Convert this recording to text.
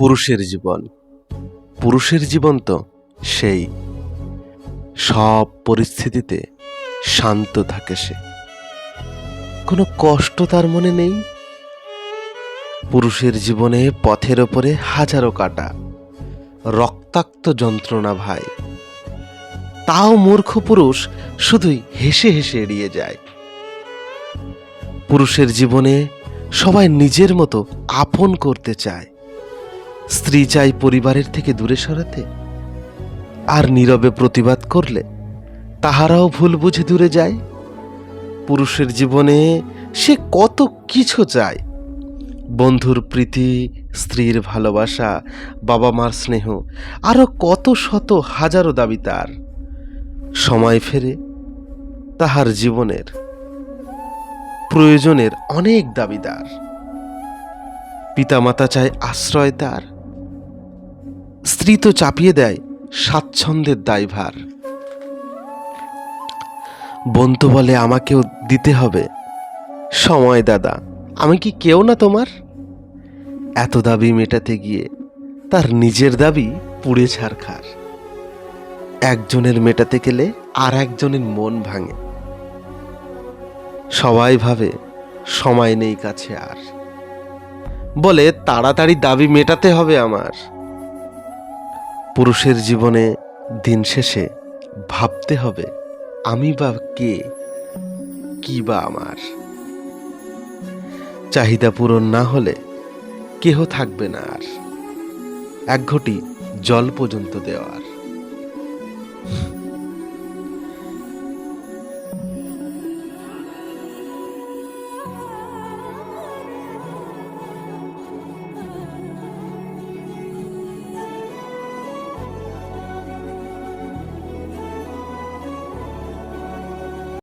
পুরুষের জীবন। পুরুষের জীবন তো সেই। সব পরিস্থিতিতে শান্ত থাকে সে। কোনো কষ্ট তার মনে নেই। পুরুষের জীবনে পথের ওপরে হাজারো কাটা রক্তাক্ত যন্ত্রণা ভাই। তাও মূর্খ পুরুষ শুধুই হেসে হেসে এড়িয়ে যায়। পুরুষের জীবনে সবাই নিজের মতো আপন করতে চায়। স্ত্রী চাই পরিবারের থেকে দূরে সরাতে, আর নীরবে প্রতিবাদ করলে তাহারাও ভুল বুঝে দূরে যায়। পুরুষের জীবনে সে কত কিছু চায়। বন্ধুর প্রীতি, স্ত্রীর ভালোবাসা বাবা মার স্নেহ আরও কত শত হাজারো দাবি তার। সময় ফেরে তাহার জীবনের প্রয়োজনের অনেক দাবিদার পিতামাতা চায় আশ্রয় তার স্ত্রী চাপিয়ে দেয় স্বাচ্ছন্দ্যের দায়ভার। বন্ধু বলে আমাকেও দিতে হবে। সময়, দাদা। আমি কি কেউ না তোমার? এত দাবি মেটাতে গিয়ে তার নিজের দাবি পুড়ে ছারখার। একজনের মেটাতে গেলে আর একজনের মন ভাঙে। সবাই ভাবে সময় নেই কাছে আর। বলে, তাড়াতাড়ি দাবি মেটাতে হবে আমার। পুরুষের জীবনে দিন শেষে ভাবতে হবে, আমি বা কে? কি বা আমার? চাহিদা পূরণ না হলে কেহ থাকবে না আর। এক ঘটি জল পর্যন্ত দেওয়ার।